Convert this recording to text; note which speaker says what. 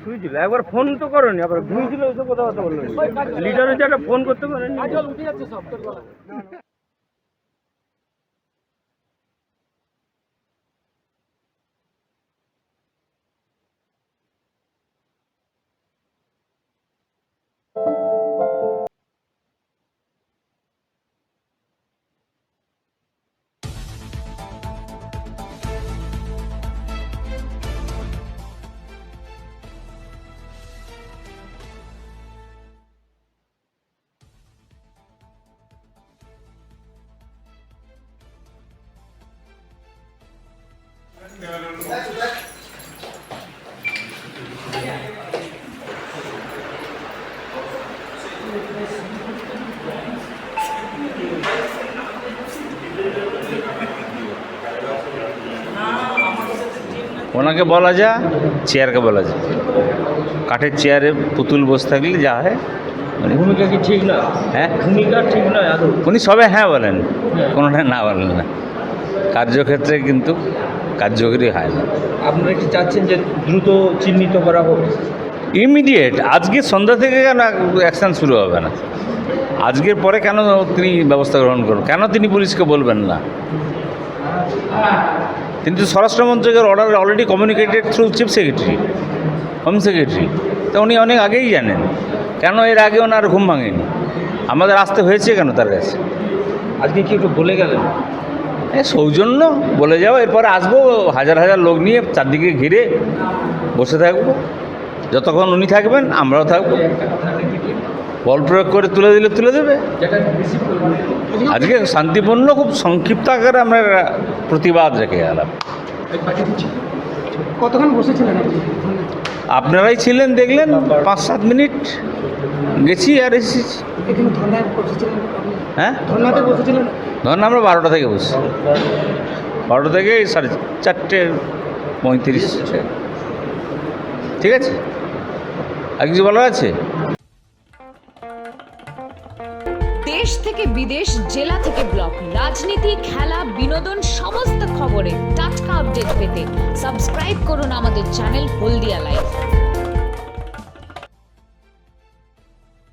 Speaker 1: শুয়েছিল একবার ফোন তো করেনি আবার ঘুমিয়েছিল ওইসব কথাবার্তা বলল লিডার হচ্ছে একটা ফোন করতে পারেন
Speaker 2: ওনাকে বলা যা চেয়ারকে বলা যায়। কাঠের চেয়ারে পুতুল বসে থাকলে যা হয়। মানে
Speaker 1: ভূমিকা কি ঠিক না?
Speaker 2: হ্যাঁ?
Speaker 1: ভূমিকা ঠিক নয়
Speaker 2: উনি সবে হ্যাঁ বলেন কোনোটা না বলেন না। কার্যক্ষেত্রে কিন্তু কার্যকরী হয় না।
Speaker 1: আপনারা কি চাচ্ছেন যে দ্রুত চিহ্নিত করা হোক?
Speaker 2: ইমিডিয়েট আজকে সন্ধ্যা থেকে কেন অ্যাকশান শুরু হবে না? আজকের পরে কেন তিনি ব্যবস্থা গ্রহণ করবেন? কেন তিনি পুলিশকে বলবেন না? তিনি তো স্বরাষ্ট্রমন্ত্রকের order already communicated through chief secretary home secretary তো উনি অনেক আগেই জানেন। কেন এর আগে ওনার ঘুম ভাঙেনি? আমাদের আসতে হয়েছে কেন তার কাছে?
Speaker 1: আজকে কি একটু বলে গেলেন?
Speaker 2: সৌজন্য বলে যাও এরপরে আসব হাজার হাজার লোক নিয়ে চারদিকে ঘিরে বসে থাকব। যতক্ষণ উনি থাকবেন আমরাও থাকব। বল প্রয়োগ করে তুলে দিলে তুলে দেবে। আজকে শান্তিপূর্ণ খুব সংক্ষিপ্ত আকারে আমরা প্রতিবাদ রেখে গেলাম।
Speaker 3: কতক্ষণ বসেছিলেন
Speaker 2: আপনারাই ছিলেন দেখলেন পাঁচ সাত মিনিট। গেছি আর এসেছি। হ্যাঁ?
Speaker 3: ধর্নাতে বসেছিলেন?
Speaker 2: ধরুন আমরা বারোটা থেকে বসি। বারোটা থেকে সাড়ে চারটে পঁয়ত্রিশ। ঠিক আছে? আর কিছু বলার আছে?
Speaker 4: দেশ থেকে বিদেশ জেলা থেকে ব্লক রাজনীতি খেলা বিনোদন সমস্ত খবরে টাটকা আপডেট পেতে সাবস্ক্রাইব করুন আমাদের চ্যানেল হলদিয়া লাইভ